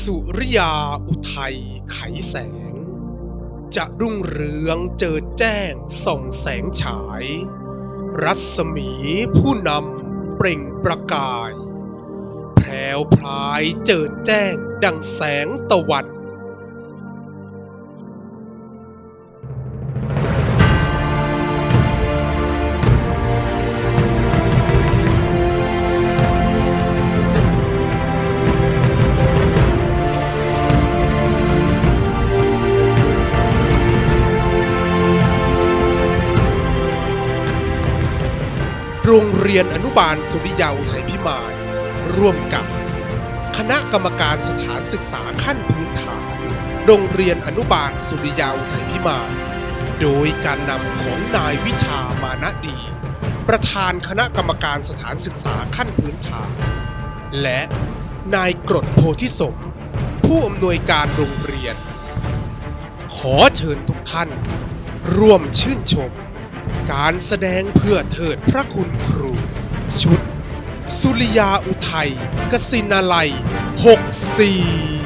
สุริยาอุทัยไขแสง จะรุ่งเรืองเจอแจ้งส่องแสงฉาย รัศมีผู้นำเปล่งประกาย แพรวพรายเจิดแจ้งดังแสงตะวัน รงเรียนอนุบาลสุริยาอุทัยพิมายร่วมกับ คณะกรรมการสถานศึกษาขั้นพื้นฐาน โรงเรียนอนุบาลสุริยาอุทัยพิมายโดยการนำของนายวิชามานะดี ประธานคณะกรรมการสถานศึกษาขั้นพื้นฐาน และนายกรดโพธิสม ผู้อำนวยการโรงเรียน ขอเชิญทุกท่าน ร่วมชื่นชม การแสดงเพื่อเถิดพระคุณ ชุด สุริยาอุทัยกสินาลัย 64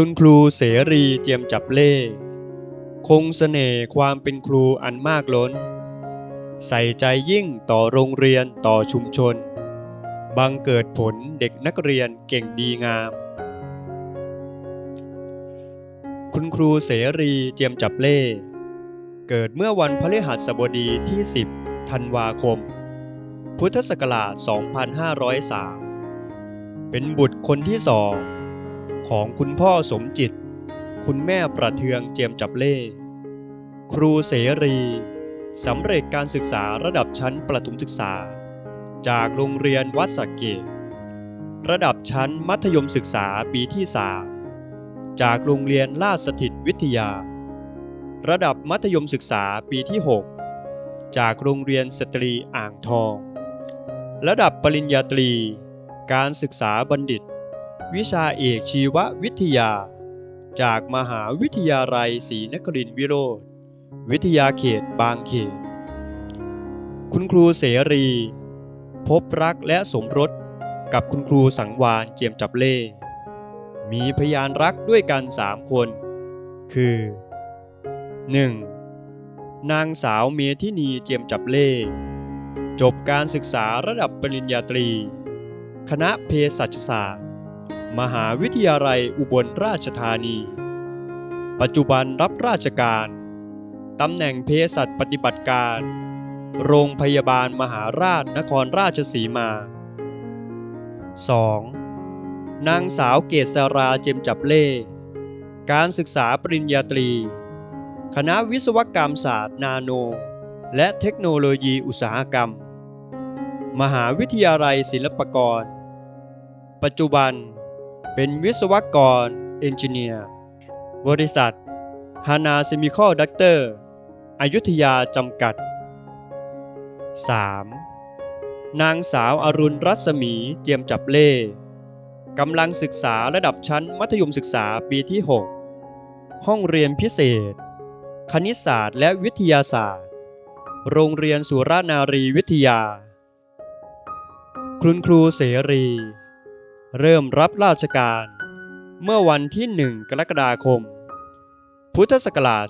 คุณครูเสรีเจียมจับเล่คงเสน่ห์ความเป็นครูอันมากล้น ใส่ใจยิ่งต่อโรงเรียนต่อชุมชน บังเกิดผลเด็กนักเรียนเก่งดีงาม คุณครูเสรีเจียมจับเล่เกิดเมื่อวันพฤหัสบดีที่ 10 ธันวาคม พุทธศักราช 2503 เป็นบุตรคนที่สอง ของคุณพ่อสมจิต คุณแม่ประเทืองเจียมจับเล่ ครูเสรีสำเร็จการศึกษาระดับชั้นประถมศึกษา จากโรงเรียนวัดสักเกต ระดับชั้นมัธยมศึกษาปีที่ 3 จากโรงเรียนลาดสถิตวิทยา ระดับมัธยมศึกษาปีที่ 6 จากโรงเรียนสตรีอ่างทอง ระดับปริญญาตรี การศึกษาบัณฑิต วิชาเอกชีววิทยา จากมหาวิทยาลัยศรีนครินทรวิโรธวิทยาเขตบางเขต คุณครูเสรี พบรักและสมรสกับคุณครูสังวานเจียมจับเล่ มีพยานรักด้วยกันสามคน คือ 1. นางสาวเมธินีเจียมจับเล่ จบการศึกษาระดับปริญญาตรี คณะเภสัชศาสตร์ มหาวิทยาลัยอุบลราชธานี ปัจจุบันรับราชการ ตำแหน่งเภสัชปฏิบัติการ โรงพยาบาลมหาราชนครราชสีมา 2. นางสาวเกษราเจมจับเล่ การศึกษาปริญญาตรี คณะวิศวกรรมศาสตร์นาโน และเทคโนโลยีอุตสาหกรรม มหาวิทยาลัยศิลปากร ปัจจุบัน เป็นวิศวกรเอนจิเนียร์บริษัทฮานาเซมิคอลดักเตอร์อายุทยาจำกัด 3. นางสาวอารุณรัศมีเจียมจับเล่กำลังศึกษาระดับชั้นมัธยมศึกษาปีที่ 6 ห้องเรียนพิเศษ คณิตศาสตร์และวิทยาศาสตร์ โรงเรียนสุรานารีวิทยา คุณครูเสรี เริ่มรับราชการ เมื่อวันที่ 1 กรกฎาคม พุทธศักราช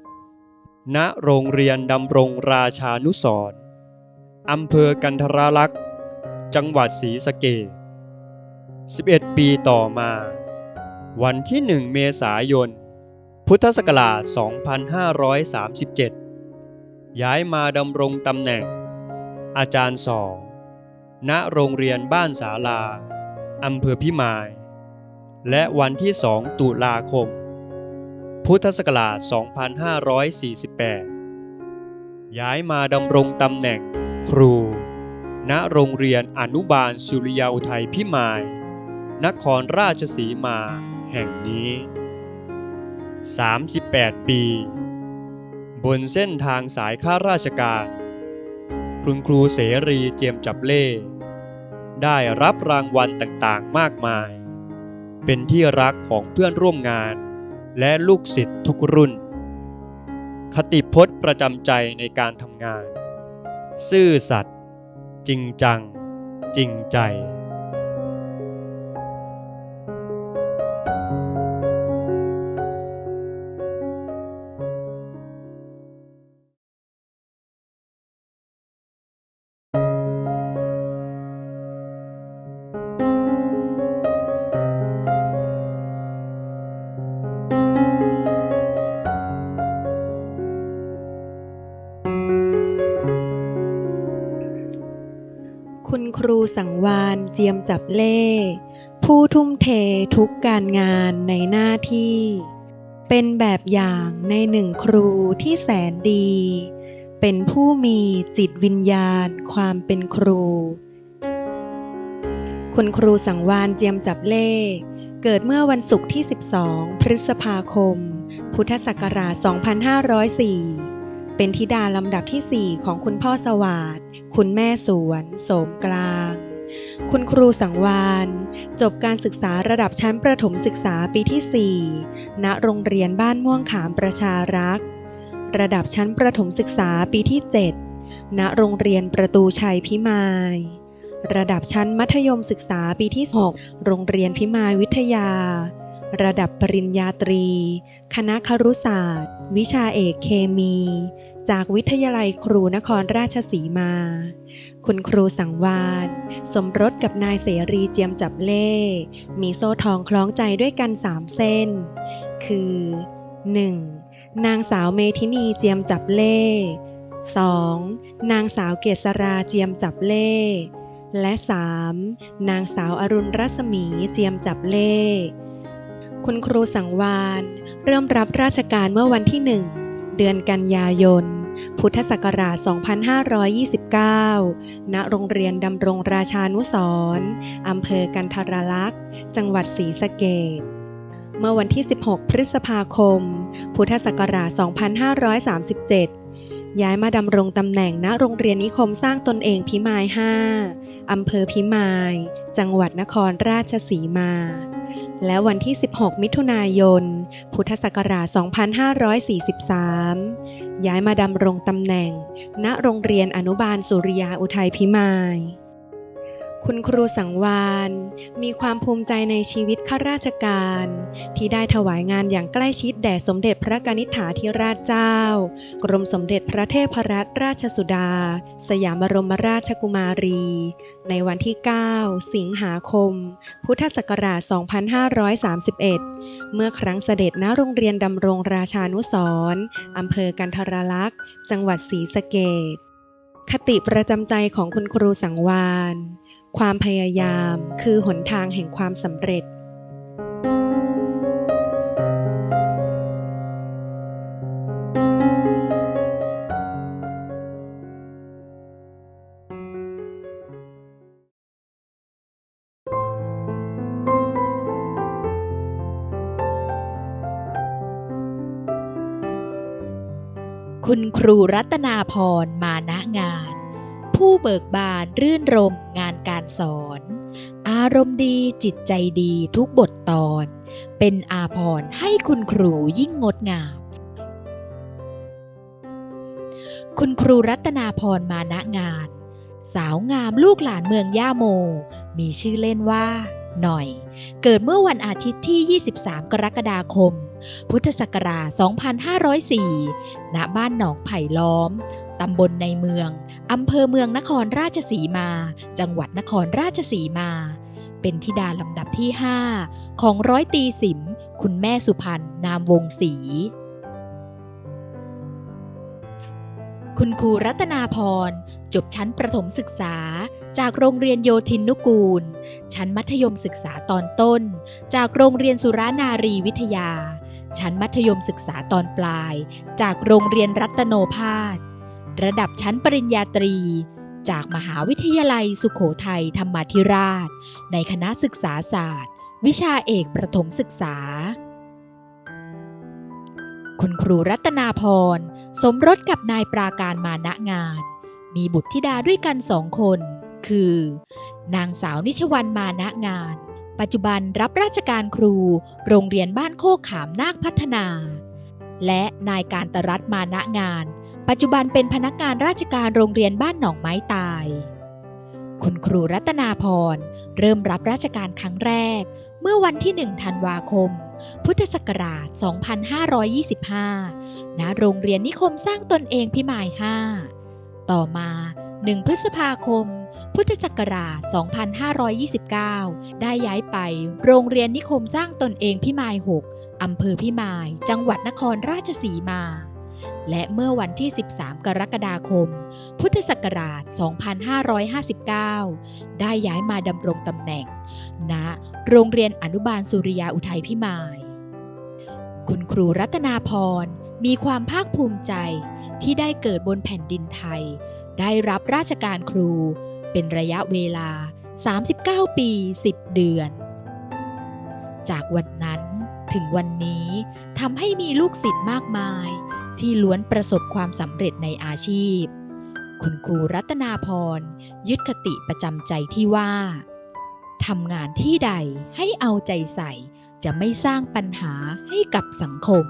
2526 ณ โรงเรียนดำรงราชานุสรณ์อำเภอกันทราลักษ์จังหวัดศรีสะเกษ11 ปีต่อมา วันที่ 1 เมษายน พุทธศักราช 2537 ย้ายมาดำรงตำแหน่ง อาจารย์สอง ณโรงเรียนบ้านสาลาอำเภอพิมาย และวันที่ 2 ตุลาคม พุทธศักราช 2548 ย้ายมาดำรงตำแหน่งครู ณโรงเรียนอนุบาลสุริยาอุทัยพิมาย นครราชสีมาแห่งนี้ 38 ปี บนเส้นทางสายข้าราชการ คุณครูเสรีเจียมจับเล่ ได้รับรางวัลต่างๆมากมาย เป็นที่รักของเพื่อนร่วมงาน และลูกศิษย์ทุกรุ่น คติพจน์ประจำใจในการทำงาน ซื่อสัตย์จริงจัง จริงใจ สังวานเจียมจับเล่ ผู้ทุ่มเททุกการงานในหน้าที่ เป็นแบบอย่างในหนึ่งครูที่แสนดี เป็นผู้มีจิตวิญญาณความเป็นครู คุณครูสังวานเจียมจับเล่ เกิดเมื่อวันศุกร์ที่ 12 พฤษภาคม พุทธศักราช 2504เป็นธิดาลำดับทีสี่4 ของคุณพ่อสวาดคุณแม่สวน โสมกลาง คุณครูสังวาน จบการศึกษาระดับชั้นประถมศึกษาปีที่ 4 ณ โรงเรียนบ้านม่วงขามประชารักษ์ ระดับชั้นประถมศึกษาปีที่ 7 ณ โรงเรียนประตูชัยพิมาย ระดับชั้นมัธยมศึกษาปีที่ 6 โรงเรียนพิมายวิทยา ระดับปริญญาตรี คณะครุศาสตร์ วิชาเอกเคมี จากวิทยาลัยครูนครราชสีมา คุณครูสังวานสมรสกับนายเสรีเจียมจับเล่ มีโซ่ทองคล้องใจด้วยกันสามเส้น คือ 1. นางสาวเมธินีเจียมจับเล่ 2. นางสาวเกษราเจียมจับเล่ และ 3. นางสาวอรุณรัศมีเจียมจับเล่ คุณครูสังวานเริ่มรับราชการเมื่อวันที่1เดือนกันยายน พุทธศักราช 2529 ณ โรงเรียนดำรงราชานุสรอำเภอกันทรลักษ์ จังหวัดศรีสะเกษเมื่อวันที่ 16 พฤษภาคม พุทธศักราช 2537 ย้ายมาดำรงตำแหน่งณโรงเรียนนิคมสร้างตนเองพิมาย 5 อำเภอพิมาย จังหวัดนครราชสีมา และวันที่ 16 มิถุนายน พุทธศักราช 2543 ย้ายมาดำรงตำแหน่ง ณ โรงเรียนอนุบาลสุริยาอุทัยพิมาย คุณครูสังวานมีความภูมิใจในชีวิตข้าราชการ ที่ได้ถวายงานอย่างใกล้ชิดแด่สมเด็จพระกนิษฐาธิราชเจ้า กรมสมเด็จพระเทพรัตนราชสุดา สยามบรมราชกุมารี ในวันที่ 9 สิงหาคม พุทธศักราช 2531 เมื่อครั้งเสด็จณโรงเรียนดำรงราชานุสรอำเภอกันทรลักษ์ จังหวัดศรีสะเกษคติประจำใจของคุณครูสังวาน ความพยายามคือหนทางแห่งความสำเร็จ คุณครูรัตนาพรมาณงาน ผู้เบิกบานรื่นรมงานการสอน อารมณ์ดีจิตใจดีทุกบทตอน เป็นอาภรณ์ให้คุณครูยิ่งงดงาม คุณครูรัตนาพรมาณงาน สาวงามลูกหลานเมืองย่าโม มีชื่อเล่นว่า หน่อย เกิดเมื่อวันอาทิตย์ที่ 23 กรกฎาคมพุทธศักราช 2504 ณ บ้านหนองไผ่ล้อม ตำบลในเมือง อำเภอเมืองนครราชสีมา จังหวัดนครราชสีมา เป็นธิดาลำดับที่ 5 ของร้อยตีสิม คุณแม่สุพรรณนามวงศรีคุณครูรัตนาพร จบชั้นประถมศึกษา จากโรงเรียนโยธินนุกูล ชั้นมัธยมศึกษาตอนต้น จากโรงเรียนสุรานารีวิทยา ชั้นมัธยมศึกษาตอนปลาย จากโรงเรียนรัตโนภาส ระดับชั้นปริญญาตรี จากมหาวิทยาลัยสุโขทัยธรรมาธิราช ในคณะศึกษาศาสตร์ วิชาเอกประถมศึกษา คุณครูรัตนาพร สมรสกับนายปราการมาณงาน มีบุตรธิดาด้วยกันสองคน คือ นางสาวนิชวันมาณงาน ปัจจุบันรับราชการครู โรงเรียนบ้านโคกขามนาคพัฒนา และนายการตรัฐมาณงาน ปัจจุบันเป็นพนักงานราชการโรงเรียนบ้านหนองไม้ตาย คุณครูรัตนาพรเริ่มรับราชการครั้งแรก เมื่อวันที่ 1 ธันวาคม พุทธศักราช 2525 ณ โรงเรียนนิคมสร้างตนเองพิมาย 5 ต่อมา 1 พฤษภาคม พุทธศักราช 2529 ได้ย้ายไปโรงเรียนนิคมสร้างตนเองพิมาย 6 อำเภอพิมาย จังหวัดนครราชสีมา และเมื่อวันที่ 13 กรกฎาคม พุทธศักราช 2559 ได้ย้ายมาดำรงตำแหน่ง ณ โรงเรียนอนุบาลสุริยาอุทัยพิมาย คุณครูรัตนาพรมีความภาคภูมิใจที่ได้เกิดบนแผ่นดินไทย ได้รับราชการครู เป็นระยะเวลา 39 ปี 10 เดือน จากวันนั้นถึงวันนี้ทำให้มีลูกศิษย์มากมาย ที่ล้วนประสบความสำเร็จในอาชีพ คุณครูรัตนาพร ยึดคติประจำใจที่ว่าทำงานที่ใดให้เอาใจใส่จะไม่สร้างปัญหาให้กับสังคม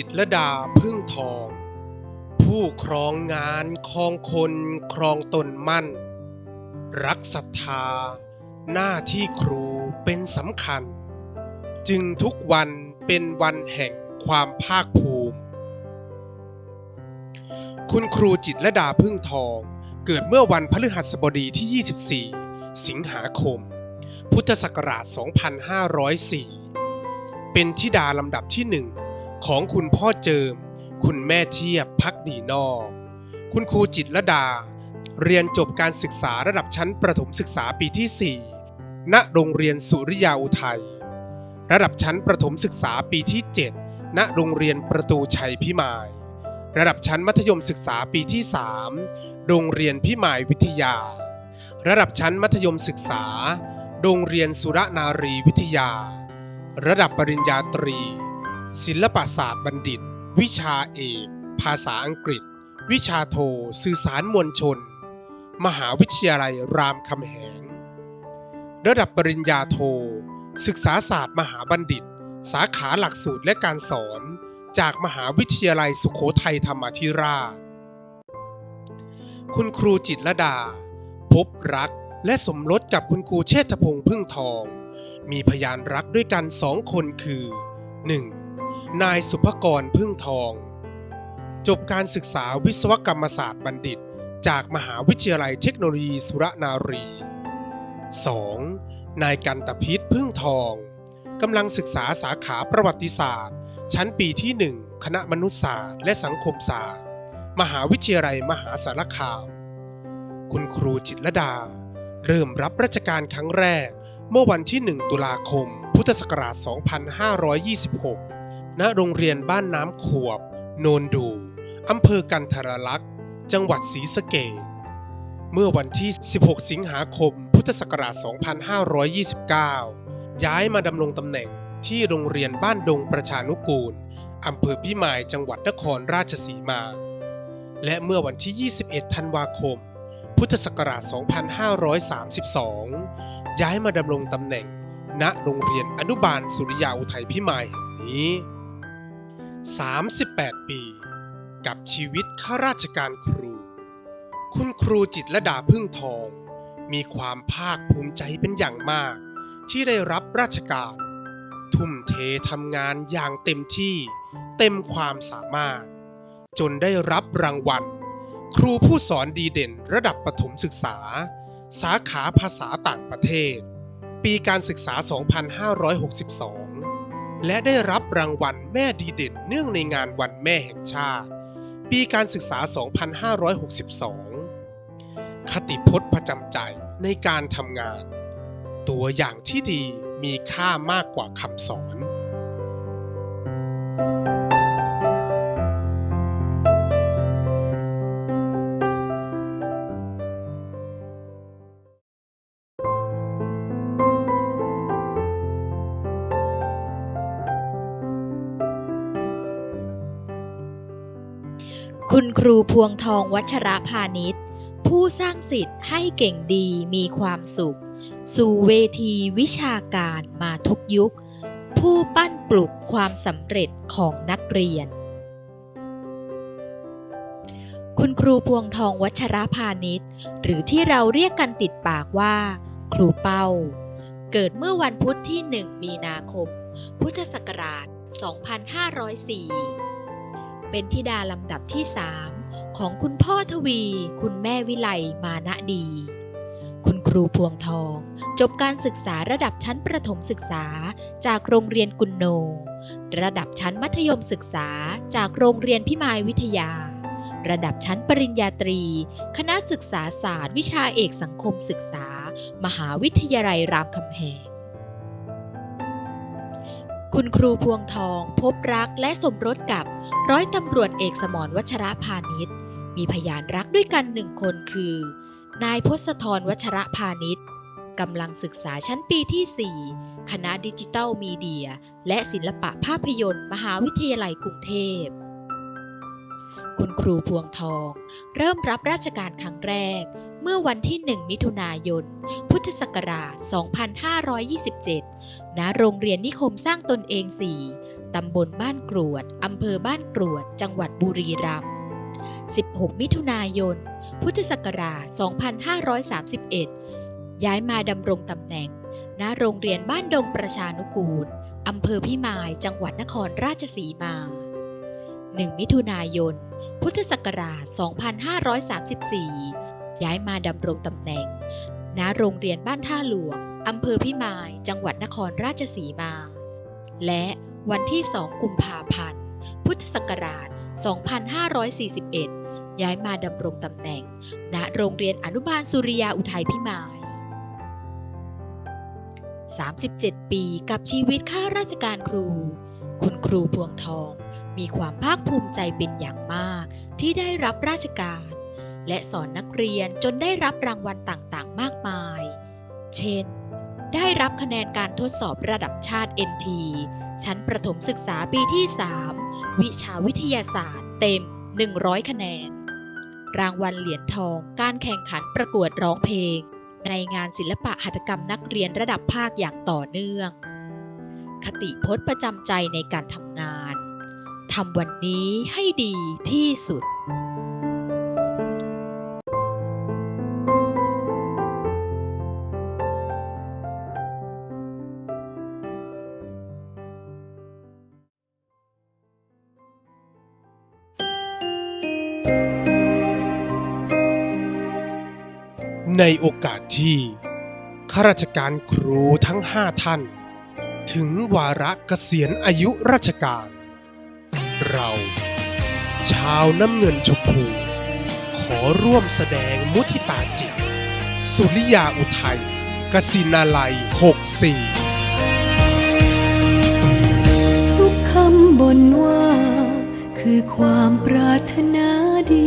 จิตรดาพึ่งทอง ผู้ครองงานครองคนครองตนมั่น รักศรัทธา หน้าที่ครูเป็นสำคัญ จึงทุกวันเป็นวันแห่งความภาคภูมิ คุณครูจิตรดาพึ่งทองเกิดเมื่อวันพฤหัสบดีที่ 24 สิงหาคม พุทธศักราช 2504 เป็นธิดาลำดับที่หนึ่ง ของคุณพ่อเจิม คุณแม่เทียบพักดีนอก คุณครูจิตรลดา เรียนจบการศึกษาระดับชั้นประถมศึกษาปีที่ 4 ณ โรงเรียนสุริยาอุทัย ระดับชั้นประถมศึกษาปีที่ 7 ณ โรงเรียนประตูชัยพิมาย ระดับชั้นมัธยมศึกษาปีที่ 3 โรงเรียนพิมายวิทยา ระดับชั้นมัธยมศึกษา โรงเรียนสุรนารีวิทยา ระดับปริญญาตรี ศิลปศาสตร์บัณฑิต วิชาเอก ภาษาอังกฤษ วิชาโท สื่อสารมวลชน มหาวิทยาลัยรามคำแหง ระดับปริญญาโท ศึกษาศาสตร์มหาบัณฑิต สาขาหลักสูตรและการสอน จากมหาวิทยาลัยสุโขทัยธรรมาธิราช คุณครูจิตรดา พบรักและสมรสกับคุณครูเชษฐพงษ์พึ่งทอง มีพยานรักด้วยกันสองคนคือ 1. นายสุภกรพึ่งทอง จบการศึกษาวิศวกรรมศาสตร์บัณฑิต จากมหาวิทยาลัยเทคโนโลยีสุรนารี 2. นายกันตพิษพึ่งทองกำลังศึกษาสาขาประวัติศาสตร์ ชั้นปีที่ 1 คณะมนุษยศาสตร์และสังคมศาสตร์ มหาวิทยาลัยมหาสารคาม คุณครูจิตรดา เริ่มรับราชการครั้งแรก เมื่อวันที่ 1 ตุลาคม พุทธศักราช 2526 ณโรงเรียนบ้านน้ำขวบ โนนดู อำเภอกันทรลักษณ์ จังหวัดศรีสะเกษเมื่อวันที่ 16 สิงหาคม พุทธศักราช 2529 ย้ายมาดำรงตำแหน่งที่โรงเรียนบ้านดงประชานุกูล อำเภอพิมายจังหวัดนครราชสีมา และเมื่อวันที่ 21 ธันวาคม พุทธศักราช 2532 ย้ายมาดำรงตำแหน่ง ณ โรงเรียนอนุบาลสุริยาอุทัยพิมายแห่งนี้ 38 ปี กับชีวิตข้าราชการครู คุณครูจิตรลดาพึ่งทอง มีความภาคภูมิใจเป็นอย่างมาก ที่ได้รับราชการ ทุ่มเททำงานอย่างเต็มที่เต็มความสามารถ จนได้รับรางวัล ครูผู้สอนดีเด่นระดับประถมศึกษา สาขาภาษาต่างประเทศ ปีการศึกษา 2562 และได้รับรางวัลแม่ดีเด่นเนื่องในงานวันแม่แห่งชาติ ปีการศึกษา 2562 คติพจน์ประจำใจในการทำงาน ตัวอย่างที่ดีมีค่ามากกว่าคำสอน คุณครูพวงทองวัชระพาณิชย์ ผู้สร้างสิทธิ์ให้เก่งดีมีความสุข สู่เวทีวิชาการมาทุกยุค ผู้ปั้นปลุกความสำเร็จของนักเรียน คุณครูพวงทองวัชระพาณิชย์ หรือที่เราเรียกกันติดปากว่า ครูเป้า เกิดเมื่อวันพุธที่ 1 มีนาคม พุทธศักราช 2504 เป็นธิดาลำดับที่3ของคุณพ่อทวี คุณแม่วิไลมานะดี คุณครูพวงทอง จบการศึกษาระดับชั้นประถมศึกษาจากโรงเรียนกุนโน ระดับชั้นมัธยมศึกษาจากโรงเรียนพิมายวิทยา ระดับชั้นปริญญาตรี คณะศึกษาศาสตร์ วิชาเอกสังคมศึกษา มหาวิทยาลัยรามคำแหงคุณครูพวงทองพบรักและสมรสกับ ร้อยตำรวจเอกสมรวัชระพาณิชย์ มีพยานรักด้วยกันหนึ่งคนคือ นายพศธรวัชระพาณิชย์กำลังศึกษาชั้นปีที่ 4 คณะดิจิทัลมีเดีย และศิลปะภาพยนตร์ มหาวิทยาลัยกรุงเทพ คุณครูพวงทอง เริ่มรับราชการครั้งแรก เมื่อวันที่ 1 มิถุนายน พุทธศักราช 2527 ณ โรงเรียนนิคมสร้างตนเอง 4 ตำบลบ้านกรวด อำเภอบ้านกรวด จังหวัดบุรีรัมย์ 16 มิถุนายน พุทธศักราช 2531 ย้ายมาดำรงตำแหน่ง ณ โรงเรียนบ้านดงประชานุกูล อำเภอพิมาย จังหวัดนครราชสีมา 1 มิถุนายน พุทธศักราช 2534 ย้ายมาดำรงตำแหน่ง ณ โรงเรียนบ้านท่าหลวง อำเภอพิมาย จังหวัดนครราชสีมา และ วันที่ 2 กุมภาพันธ์ พุทธศักราช 2541 ย้ายมาดำรงตำแหน่ง ณ โรงเรียนอนุบาลสุริยาอุทัยพิมาย 37 ปีกับชีวิตข้าราชการครู คุณครูพวงทองมีความภาคภูมิใจเป็นอย่างมากที่ได้รับราชการ และสอนนักเรียนจนได้รับรางวัลต่างๆ มากมาย เช่น ได้รับคะแนนการทดสอบระดับชาติ NT ชั้นประถมศึกษาปีที่ 3 วิชาวิทยาศาสตร์เต็ม 100 คะแนน รางวัลเหรียญทอง การแข่งขันประกวดร้องเพลง ในงานศิลปะหัตถกรรมนักเรียนระดับภาคอย่างต่อเนื่อง คติพจน์ประจำใจในการทำงาน ทำวันนี้ให้ดีที่สุด ในโอกาสที่ข้าราชการครูทั้งห้าท่าน ถึงวาระเกษียณอายุราชการ เรา ชาวน้ำเงินชมพู ขอร่วมแสดงมุทิตาจิต สุริยาอุทัยกสินาลัย 64 ทุกคำบนว่า คือความปรารถนาดี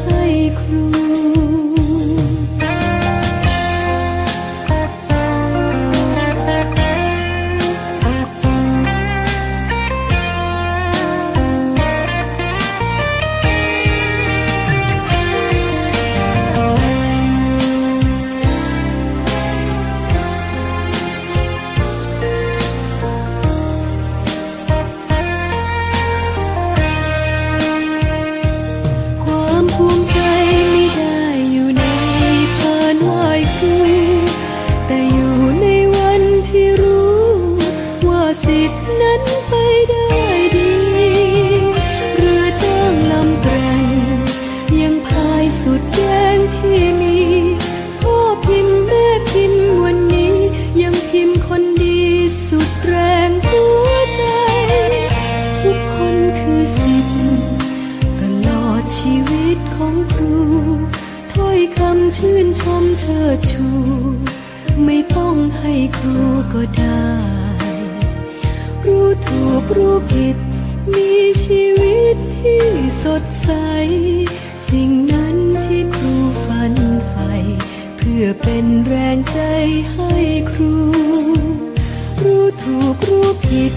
พื่อเป็นแรงใจให้ครู รู้ถูกรู้ผิด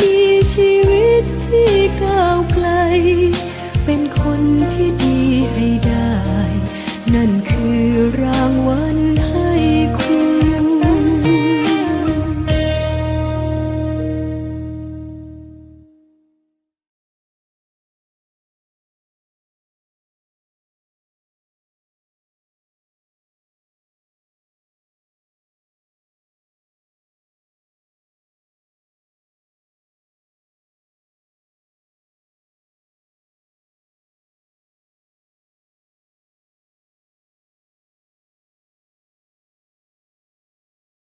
มีชีวิตที่ก้าวไกล เป็นคนที่ดีให้ได้ นั่นคือรางวัล